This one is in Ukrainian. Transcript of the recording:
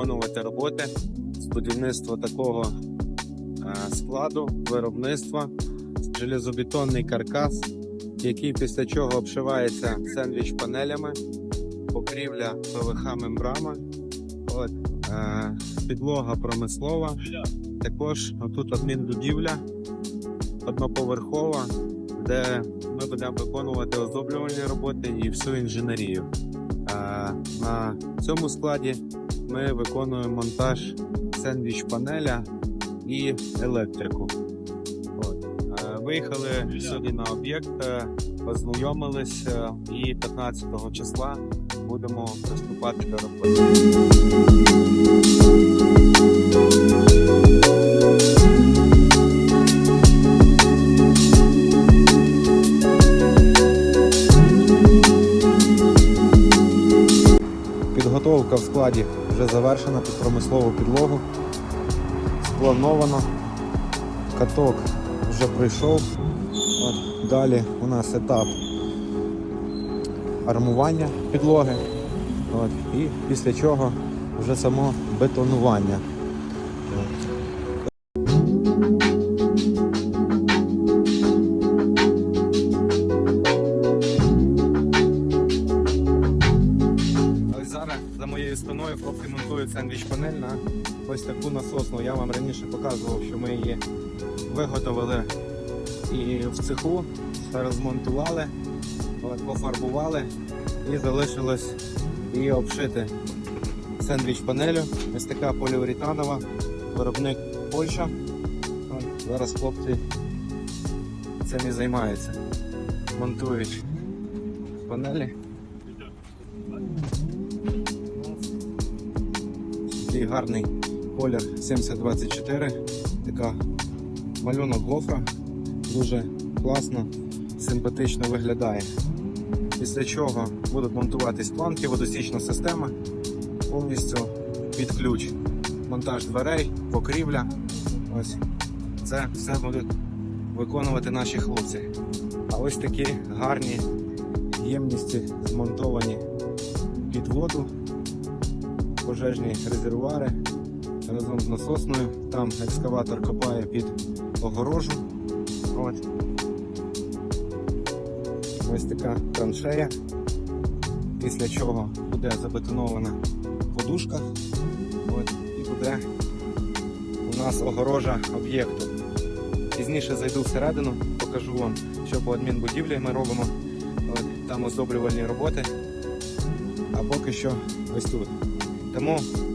виконувати роботи з будівництва такого е, складу, виробництва, железобетонний каркас, який після чого обшивається сендвіч панелями, покрівля ПВХ мембрама, от, е, підлога промислова. Також тут адмінбудівля одноповерхова, де ми будемо виконувати оздоблювальні роботи і всю інженерію. Е, На цьому складі ми виконуємо монтаж сендвіч панеля і електрику. От. Е, Виїхали сьогодні на об'єкт, е, ознайомились е, і 15 числа будемо приступати до роботи. Підготовка в складі вже завершена під промислову підлогу. Сплановано. Каток вже прийшов. От, далі у нас етап армування підлоги. От, і після чого вже само бетонування. Хлопці монтують сендвіч панель на ось таку насосну. Я вам раніше показував, що ми її виготовили і в цеху, розмонтували, пофарбували і залишилось її обшити сендвіч панелю. Ось така поліуретанова, виробник Польща. Зараз хлопці цим і займаються. Монтують панелі. Такий гарний колір 7024. Така малюнок гофра. Дуже класно, симпатично виглядає. Після чого будуть монтуватись планки, водостічна система повністю під ключ. Монтаж дверей, покрівля. Ось це все будуть виконувати наші хлопці. А ось такі гарні ємності змонтовані під воду пожежні резервуари разом з насосною. Там екскаватор копає під огорожу. От. Ось така траншея. Після чого буде забетонована подушка. От. І буде у нас огорожа об'єкту. Пізніше зайду всередину, покажу вам, що по адмінбудівлі ми робимо. От. Там оздоблювальні роботи. А поки що ось тут. 等木。